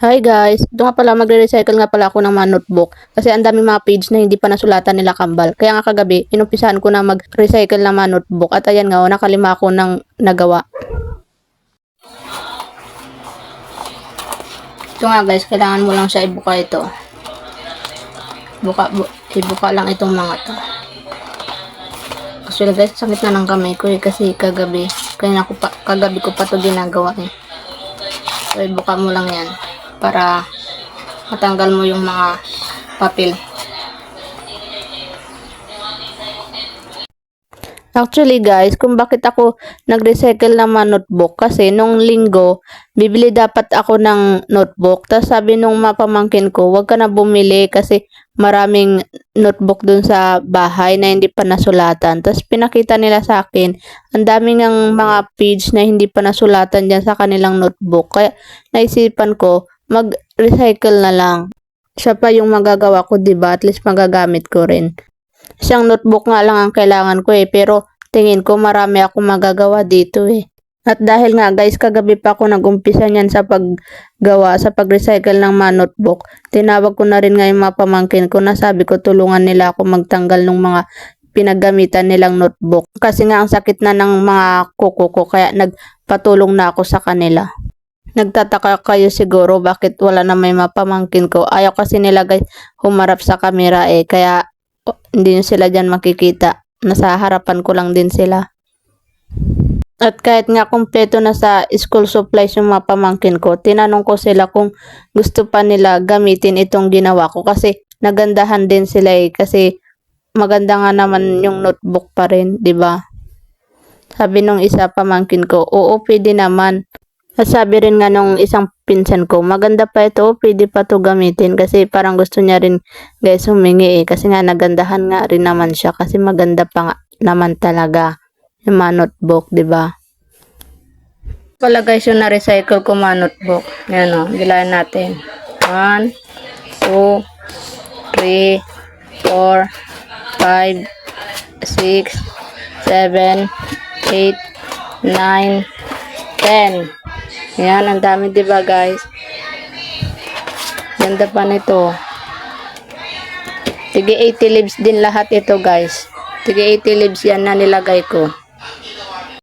Hi guys, ito nga pala magre-recycle nga pala ako ng mga notebook kasi ang daming mga page na hindi pa nasulatan nila kambal. Kaya nga kagabi, inumpisahan ko na mag-recycle ng mga notebook at ayan nga, oh, nakalima ako ng nagawa. Ito nga guys, kailangan mo lang siya ibuka ito. Buka, bu ibuka lang itong mga to. Actually guys, sakit na ng kamay ko eh kasi kagabi, kaya ko kagabi ko pa to ginagawa eh. So, ibuka mo lang yan para matanggal mo yung mga papel. Actually guys, kung bakit ako nag-recycle ng notebook kasi nung linggo, bibili dapat ako ng notebook. Tapos sabi nung mapamangkin ko, wag ka na bumili kasi maraming notebook dun sa bahay na hindi pa nasulatan. Tapos pinakita nila sa akin, ang daming ng mga page na hindi pa nasulatan dyan sa kanilang notebook. Kaya naisipan ko, mag-recycle na lang. Siya pa yung magagawa ko, 'di ba? At least magagamit ko rin. Isang notebook nga lang ang kailangan ko eh, pero tingin ko marami akong magagawa dito eh. At dahil nga guys, kagabi pa ako nag-umpisa niyan sa paggawa, sa pag-recycle ng mga notebook, tinawag ko na rin nga yung mga pamangkin ko na sabi ko tulungan nila ako magtanggal ng mga pinaggamitan nilang notebook. Kasi nga ang sakit na ng mga kuko ko, kaya nagpatulong na ako sa kanila. Nagtataka kayo siguro bakit wala na may mapamangkin ko. Ayaw kasi nila guys humarap sa camera eh, kaya oh, hindi nyo sila dyan makikita. Nasa harapan ko lang din sila. At kahit nga kumpleto na sa school supplies yung mga pamangkin ko, tinanong ko sila kung gusto pa nila gamitin itong ginawa ko kasi nagandahan din sila eh kasi maganda nga naman yung notebook pa rin, 'di ba? Sabi nung isa pamangkin ko, oo pwede naman. At sabi rin nga nung isang pinsan ko, maganda pa ito, pwede pa to gamitin kasi parang gusto niya rin guys humingi eh kasi nga nagandahan nga rin naman siya kasi maganda pa nga naman talaga yung mga notebook, ba? Pala guys yung na-recycle ko mga notebook. Yan o, bilayan natin. 1, 2, 3, 4, 5, 6, 7, 8, 9, 10. Yan, ang dami diba guys? Ganda pa nito. Tige 80 leaves din lahat ito guys. Tige 80 leaves yan na nilagay ko.